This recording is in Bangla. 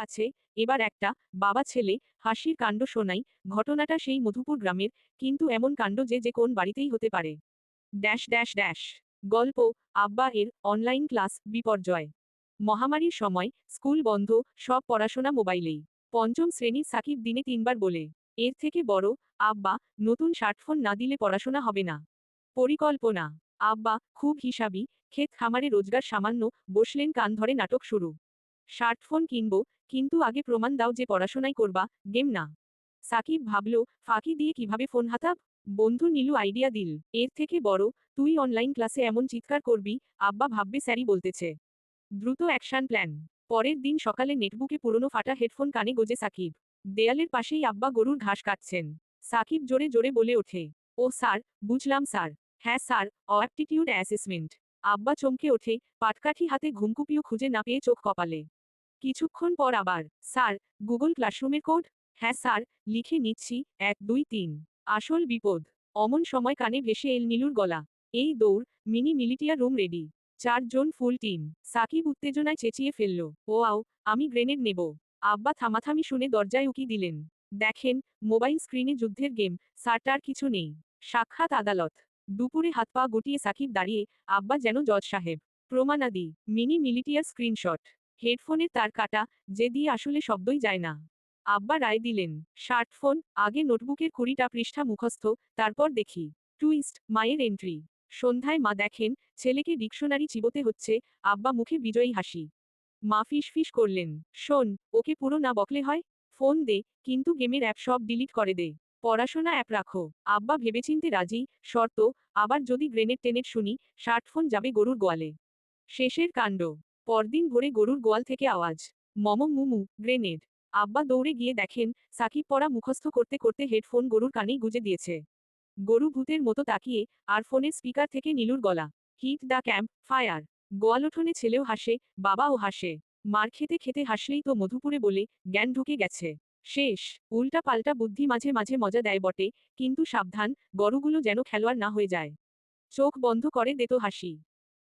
আছে এবার একটা বাবা ছেলে হাসির কাণ্ড শোনাই ঘটনাটা সেই মধুপুর গ্রামের, কিন্তু এমন কাণ্ড যে যে কোন বাড়িতেই হতে পারে। Dash dash dash. গল্প, আব্বা এর অনলাইন ক্লাস, বিপর্যয়। মহামারীর সময়, স্কুল বন্ধ, সব পড়াশোনা মোবাইলেই। পঞ্চম শ্রেণির সাকিব দিনে তিনবার বলে, এর থেকে বড়, আব্বা, নতুন স্মার্টফোন না দিলে পড়াশোনা হবে না। পরিকল্পনা। আব্বা, খুব হিসাবি, ক্ষেত খামারে রোজগার সামান্য, বসলেন কান ধরে নাটক শুরু। স্মার্টফোন কিনব, কিন্তু আগে প্রমাণ দাও যে পড়াশোনাই করবা, গেম না। সাকিব ভাবল, ফাঁকি দিয়ে কীভাবে ফোন হাতাব? বন্ধু নীলু আইডিয়া দিল, এর থেকে বড়, তুই অনলাইন ক্লাসে এমন চিৎকার করবি, আব্বা ভাববে স্যারি বলতেছে। দ্রুত অ্যাকশন প্ল্যান পরের দিন সকালে নেটবুকে পুরনো ফাটা হেডফোন কানে গোজে সাকিব। দেয়ালের পাশেই আব্বা গরুর ঘাস কাটছেন। সাকিব জোরে জোরে বলে ওঠে, ও স্যার, বুঝলাম স্যার। হ্যাঁ স্যার অ্যাপটিটিউড অ্যাসেসমেন্ট আব্বা চমকে ওঠে, পাটকাঠি হাতে ঘুমকুপিও খুঁজে না পেয়ে চোখ কপালে। কিছুক্ষণ পর আবার, স্যার, গুগল ক্লাসরুমের কোড? হ্যাঁ স্যার, লিখে নিচ্ছি, এক, দুই, তিন। আসল বিপদ। অমন সময় কানে ভেসে এল নীলুর গলা। এই দৌড়, মিনি মিলিটিয়া রুম রেডি। চারজন ফুল টিম। সাকিব উত্তেজনায় চেঁচিয়ে ফেলল। ও আও, আমি গ্রেনেড নেব। আব্বা থামাথামি শুনে দরজায় উকি দিলেন। দেখেন, মোবাইল স্ক্রিনে যুদ্ধের গেম সারটার কিছু নেই। সাক্ষাৎ আদালত। দুপুরে হাত পা গুটিয়ে সাকিব দাঁড়িয়ে, আব্বা যেন জজ সাহেব। প্রমাণাদি, মিনি মিলিটিয়ার স্ক্রিনশট। হেডফোনের তার কাটা, যে দিয়ে আসলে শব্দই যায় না। আব্বা রায় দিলেন স্মার্টফোন আগে নোটবুকের কুড়িটা পৃষ্ঠা মুখস্থ, তারপর দেখি। টুইস্ট, মায়ের এন্ট্রি। সন্ধ্যায় মা দেখেন, ছেলেকে ডিকশনারি চিবোতে হচ্ছে, আব্বা মুখে বিজয়ী হাসি। মা ফিস করলেন, শোন, ওকে পুরো না বকলে হয়? ফোন দে, কিন্তু গেমের অ্যাপ সব ডিলিট করে দে। পড়াশোনা অ্যাপ রাখো। আব্বা ভেবেচিন্তে রাজি, শর্ত, আবার যদি গ্রেনেড টেনেট শুনি স্মার্টফোন যাবে গরুর গোয়ালে। শেষের কাণ্ড। পরদিন ভোরে গরুর গোয়াল থেকে আওয়াজ, মম মুমু গ্রেনেড। আব্বা দৌড়ে গিয়ে দেখেন, সাকিব পড়া মুখস্থ করতে করতে হেডফোন গরুর কানেই গুজে দিয়েছে। গরু ভূতের মতো তাকিয়ে আর ফোনের স্পিকার থেকে নীলুর গলা, হিট দ্য ক্যাম্প ফায়ার। গোয়াল উঠোনে ছেলেও হাসে, বাবাও হাসে। মার খেতে খেতে হাসলেই তো মধুপুরে বলে জ্ঞান ঢুকে গেছে। শেষ। উল্টা পাল্টা বুদ্ধি মাঝে মাঝে মজা দেয় বটে, কিন্তু সাবধান, গরুগুলো যেন খেলোয়াড় না হয়ে যায়। চোখ বন্ধ করে দেতো হাসি।